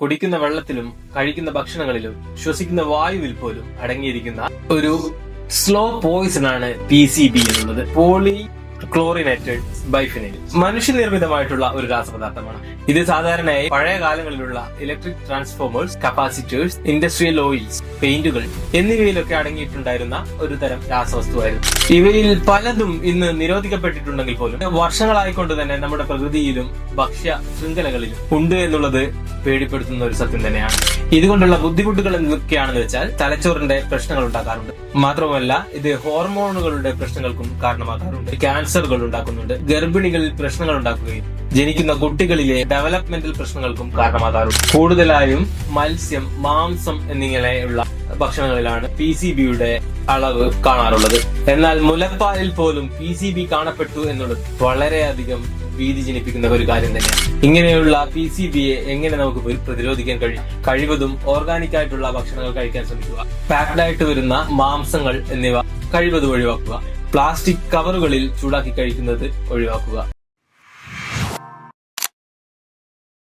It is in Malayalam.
കുടിക്കുന്ന വെള്ളത്തിലും കഴിക്കുന്ന ഭക്ഷണങ്ങളിലും ശ്വസിക്കുന്ന വായുവിൽ പോലും അടങ്ങിയിരിക്കുന്ന ഒരു സ്ലോ പോയിസൺ ആണ് പി സി ബി എന്നുള്ളത്. പോളി ക്ലോറിനേറ്റഡ് ബൈഫിനിൽ മനുഷ്യനിർമ്മിതമായിട്ടുള്ള ഒരു രാസപദാർത്ഥമാണ്. ഇത് സാധാരണയായി പഴയ കാലങ്ങളിലുള്ള electric transformers capacitors industrial oils പെയിന്റുകൾ എന്നിവയിലൊക്കെ അടങ്ങിയിട്ടുണ്ടായിരുന്ന ഒരു തരം രാസവസ്തുവായിരുന്നു. ഇവയിൽ പലതും ഇന്ന് നിരോധിക്കപ്പെട്ടിട്ടുണ്ടെങ്കിൽ പോലും വർഷങ്ങളായിക്കൊണ്ട് തന്നെ നമ്മുടെ പ്രകൃതിയിലും ഭക്ഷ്യ ശൃംഖലകളിലും ഉണ്ട് എന്നുള്ളത് പേടിപ്പെടുത്തുന്ന ഒരു സത്യം തന്നെയാണ്. ഇതുകൊണ്ടുള്ള ബുദ്ധിമുട്ടുകൾ എന്തൊക്കെയാണെന്ന് വെച്ചാൽ തലച്ചോറിന്റെ പ്രശ്നങ്ങൾ ഉണ്ടാക്കാറുണ്ട്. മാത്രമല്ല ഇത് ഹോർമോണുകളുടെ പ്രശ്നങ്ങൾക്കും കാരണമാകാറുണ്ട് ക്യാൻസറുകൾ ഉണ്ടാക്കുന്നുണ്ട്. ഗർഭിണികളിൽ പ്രശ്നങ്ങൾ ഉണ്ടാക്കുകയും ജനിക്കുന്ന കുട്ടികളിലെ ഡെവലപ്മെന്റൽ പ്രശ്നങ്ങൾക്കും കാരണമാകാറുണ്ട്. കൂടുതലായും മത്സ്യം മാംസം എന്നിങ്ങനെയുള്ള ഭക്ഷണങ്ങളിലാണ് പി സി ബിയുടെ അളവ് കാണാറുള്ളത്. എന്നാൽ മുലപ്പാലിൽ പോലും പി സി ബി കാണപ്പെട്ടു എന്നുള്ളത് വളരെയധികം ഭീതി ജനിപ്പിക്കുന്ന ഒരു കാര്യം തന്നെയാണ്. ഇങ്ങനെയുള്ള പി സി ബിയെ എങ്ങനെ നമുക്ക് പ്ര- പ്രതിരോധിക്കാൻ കഴിയും കഴിവതും ഓർഗാനിക് ആയിട്ടുള്ള ഭക്ഷണങ്ങൾ കഴിക്കാൻ ശ്രമിക്കുക. പാക്ഡ് വരുന്ന മാംസങ്ങൾ എന്നിവ കഴിവതും ഒഴിവാക്കുക. പ്ലാസ്റ്റിക് കവറുകളിൽ ചൂടാക്കി കഴിക്കുന്നത് ഒഴിവാക്കുക.